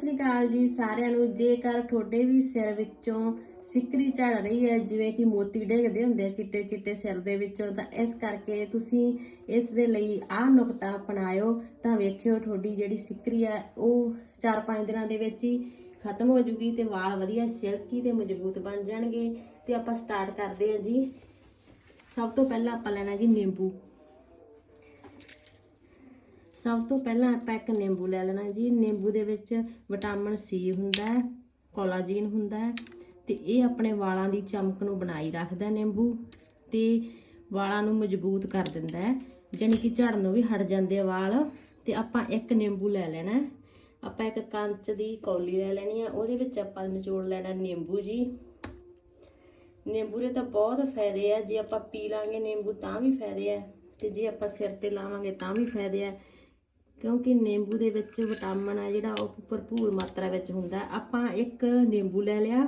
ਸਤਿ ਸ੍ਰੀ ਅਕਾਲ ਜੀ ਸਾਰਿਆਂ ਨੂੰ। ਜੇਕਰ ਤੁਹਾਡੇ ਵੀ ਸਿਰ ਵਿੱਚੋਂ ਸਿੱਕਰੀ ਝੜ ਰਹੀ ਹੈ, ਜਿਵੇਂ ਕਿ ਮੋਤੀ ਡਿੱਗਦੇ ਹੁੰਦੇ ਆ ਚਿੱਟੇ ਚਿੱਟੇ ਸਿਰ ਦੇ ਵਿੱਚੋਂ, ਤਾਂ ਇਸ ਕਰਕੇ ਤੁਸੀਂ ਇਸ ਦੇ ਲਈ ਆਹ ਨੁਕਤਾ ਅਪਣਾਇਓ, ਤਾਂ ਵੇਖਿਓ ਤੁਹਾਡੀ ਜਿਹੜੀ ਸਿੱਕਰੀ ਹੈ, ਉਹ 4-5 ਦਿਨਾਂ ਦੇ ਵਿੱਚ ਹੀ ਖਤਮ ਹੋ ਜੂਗੀ ਤੇ ਵਾਲ ਵਧੀਆ ਸਿਲਕੀ ਤੇ ਮਜ਼ਬੂਤ ਬਣ ਜਾਣਗੇ। ਤੇ ਆਪਾਂ ਸਟਾਰਟ ਕਰਦੇ ਹਾਂ ਜੀ। ਸਭ ਤੋਂ ਪਹਿਲਾਂ ਆਪਾਂ ਲੈਣਾ ਜੀ ਨਿੰਬੂ। ਸਭ ਤੋਂ ਪਹਿਲਾਂ ਆਪਾਂ ਇੱਕ ਨਿੰਬੂ ਲੈ ਲੈਣਾ ਜੀ। ਨਿੰਬੂ ਦੇ ਵਿੱਚ ਵਿਟਾਮਿਨ ਸੀ ਹੁੰਦਾ ਹੈ, ਕੋਲਾਜੀਨ ਹੁੰਦਾ ਹੈ ਤੇ ਇਹ ਆਪਣੇ ਵਾਲਾਂ ਦੀ ਚਮਕ ਨੂੰ ਬਣਾਈ ਰੱਖਦਾ ਨਿੰਬੂ ਤੇ ਵਾਲਾਂ ਨੂੰ ਮਜ਼ਬੂਤ ਕਰ ਦਿੰਦਾ ਹੈ, ਜਾਣੀ ਕਿ ਝੜਨੋਂ ਵੀ ਹਟ ਜਾਂਦੇ ਆ ਵਾਲ। ਤੇ ਆਪਾਂ ਇੱਕ ਨਿੰਬੂ ਲੈ ਲੈਣਾ ਆਪਾਂ ਇੱਕ ਕੰਚ ਦੀ ਕੌਲੀ ਲੈ ਲੈਣੀ ਆ ਉਹਦੇ ਵਿੱਚ ਆਪਾਂ ਨਿਚੋੜ ਲੈਣਾ ਨਿੰਬੂ ਜੀ। ਨਿੰਬੂ ਦੇ ਤਾਂ ਬਹੁਤ ਫਾਇਦੇ ਆ, ਜੇ ਆਪਾਂ ਪੀ ਲਾਂਗੇ ਨਿੰਬੂ ਤਾਂ ਵੀ ਫਾਇਦੇ ਆ, ਤੇ ਜੇ ਆਪਾਂ ਸਿਰ ਤੇ ਲਾਵਾਂਗੇ ਤਾਂ ਵੀ ਫਾਇਦੇ ਆ। ਕਿਉਂਕਿ ਨਿੰਬੂ ਦੇ ਵਿੱਚ ਵਿਟਾਮਿਨ ਆ ਜਿਹੜਾ ਉਹ ਭਰਪੂਰ ਮਾਤਰਾ ਵਿੱਚ ਹੁੰਦਾ। ਆਪਾਂ ਇੱਕ ਨਿੰਬੂ ਲੈ ਲਿਆ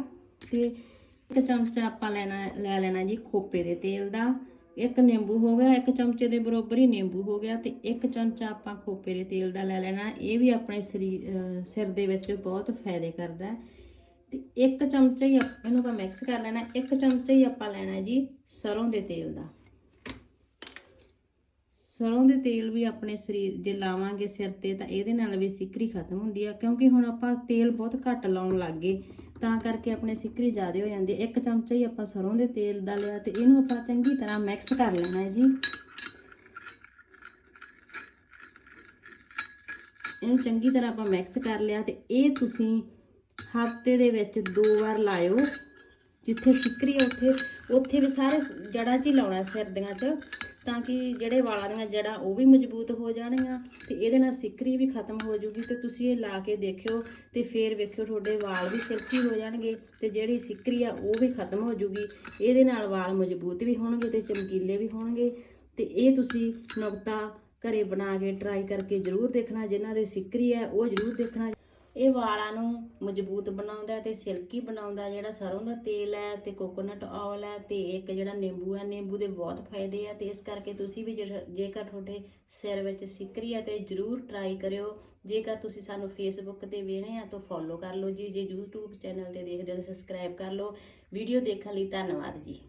ਤੇ ਇੱਕ ਚਮਚਾ ਆਪਾਂ ਲੈਣਾ, ਲੈ ਲੈਣਾ ਜੀ ਖੋਪੇ ਦੇ ਤੇਲ ਦਾ। ਇੱਕ ਨਿੰਬੂ ਹੋ ਗਿਆ, ਇੱਕ ਚਮਚੇ ਦੇ ਬਰੋਬਰ ਹੀ ਨਿੰਬੂ ਹੋ ਗਿਆ ਤੇ ਇੱਕ ਚਮਚਾ ਆਪਾਂ ਖੋਪੇ ਦੇ ਤੇਲ ਦਾ ਲੈ ਲੈਣਾ। ਇਹ ਵੀ ਆਪਣੇ ਸਰੀਰ ਸਿਰ ਦੇ ਵਿੱਚ ਬਹੁਤ ਫਾਇਦੇ ਕਰਦਾ ਹੈ। ਤੇ ਇੱਕ ਚਮਚਾ ਹੀ ਇਹਨੂੰ ਆਪਾਂ ਮਿਕਸ ਕਰ ਲੈਣਾ। ਇੱਕ ਚਮਚਾ ਹੀ ਆਪਾਂ ਲੈਣਾ ਜੀ ਸਰੋਂ ਦੇ ਤੇਲ ਦਾ। ਸਰੋਂ ਦੇ ਤੇਲ ਵੀ ਆਪਣੇ ਸਰੀਰ, ਜੇ ਲਾਵਾਂਗੇ ਸਿਰ ਤੇ ਤਾਂ ਇਹਦੇ ਨਾਲ ਵੀ ਸਿਕਰੀ ਖਤਮ ਹੁੰਦੀ ਆ, ਕਿਉਂਕਿ ਹੁਣ ਆਪਾਂ ਤੇਲ ਬਹੁਤ ਘੱਟ ਲਾਉਣ ਲੱਗ ਗਏ, ਤਾਂ ਕਰਕੇ ਆਪਣੇ ਸਿਕਰੀ ਜ਼ਿਆਦਾ ਹੋ ਜਾਂਦੀ ਹੈ ਇੱਕ ਚਮਚਾ ਹੀ ਆਪਾਂ ਸਰੋਂ ਦੇ ਤੇਲ ਦਾ ਲਿਆ ਤੇ ਇਹਨੂੰ ਆਪਾਂ ਚੰਗੀ ਤਰ੍ਹਾਂ ਮਿਕਸ ਕਰ ਲੈਣਾ ਹੈ ਜੀ। ਇਹਨੂੰ ਚੰਗੀ ਤਰ੍ਹਾਂ ਆਪਾਂ ਮਿਕਸ ਕਰ ਲਿਆ ਤੇ ਇਹ ਤੁਸੀਂ ਹਫ਼ਤੇ ਦੇ ਵਿੱਚ ਦੋ ਵਾਰ ਲਾਇਓ, ਜਿੱਥੇ ਸਿਕਰੀ ਆ ਉੱਥੇ ਉੱਥੇ ਵੀ ਸਾਰੇ ਜੜਾਂ 'ਚ ਹੀ ਲਾਉਣਾ ਸਿਰ ਦੀਆਂ 'ਚ। ਤਾਂ ਕਿ ਜਿਹੜੇ ਵਾਲਾਂ ਦੀਆਂ ਜੜਾਂ ਉਹ ਵੀ ਮਜ਼ਬੂਤ ਹੋ ਜਾਣਗੀਆਂ ਤੇ ਇਹਦੇ ਨਾਲ ਸਿਕਰੀ ਵੀ ਖਤਮ ਹੋ ਜੂਗੀ ਤੇ ਤੁਸੀਂ ਇਹ ਲਾ ਕੇ ਦੇਖਿਓ ਤੇ ਫੇਰ ਵੇਖਿਓ ਤੁਹਾਡੇ ਵਾਲ ਵੀ ਸਿਲਕੀ ਹੋ ਜਾਣਗੇ ਤੇ ਜਿਹੜੀ ਸਿੱਕਰੀ ਆ ਉਹ ਵੀ ਖਤਮ ਹੋ ਜੂਗੀ। ਇਹਦੇ ਨਾਲ ਵਾਲ ਮਜ਼ਬੂਤ ਵੀ ਹੋਣਗੇ ਤੇ ਚਮਕੀਲੇ ਵੀ ਹੋਣਗੇ ਤੇ ਇਹ ਤੁਸੀਂ ਨੁਕਤਾ ਘਰੇ ਬਣਾ ਕੇ ਟਰਾਈ ਕਰਕੇ ਜ਼ਰੂਰ ਦੇਖਣਾ, ਜਿਨ੍ਹਾਂ ਦੇ ਸਿੱਕਰੀ ਹੈ ਉਹ ਜ਼ਰੂਰ ਦੇਖਣਾ। ਇਹ ਵਾਲਾਂ ਨੂੰ ਮਜ਼ਬੂਤ ਬਣਾਉਂਦਾ ਤੇ ਸਿਲਕੀ ਬਣਾਉਂਦਾ, ਜਿਹੜਾ ਸਰੋਂ ਦਾ ਤੇਲ ਹੈ ਤੇ ਕੋਕੋਨਟ ਆਇਲ ਹੈ ਤੇ ਇੱਕ ਜਿਹੜਾ ਨਿੰਬੂ ਹੈ, ਨਿੰਬੂ ਦੇ ਬਹੁਤ ਫਾਇਦੇ ਆ ਤੇ ਇਸ ਕਰਕੇ ਤੁਸੀਂ ਵੀ ਜਿਹੜਾ- ਜੇਕਰ ਤੁਹਾਡੇ ਸਿਰ ਵਿੱਚ ਸਿੱਕਰੀ ਹੈ ਤੇ ਜਰੂਰ ਟਰਾਈ ਕਰਿਓ। ਜੇਕਰ ਤੁਸੀਂ ਸਾਨੂੰ ਫੇਸਬੁੱਕ ਤੇ ਵੇਖਣੇ ਆ ਤਾਂ ਫੋਲੋ ਕਰ ਲਓ ਜੀ, ਜੇ YouTube ਚੈਨਲ ਤੇ ਦੇਖਦੇ ਹੋ ਤਾਂ ਸਬਸਕ੍ਰਾਈਬ ਕਰ ਲਓ। ਵੀਡੀਓ ਦੇਖਣ ਲਈ ਧੰਨਵਾਦ ਜੀ।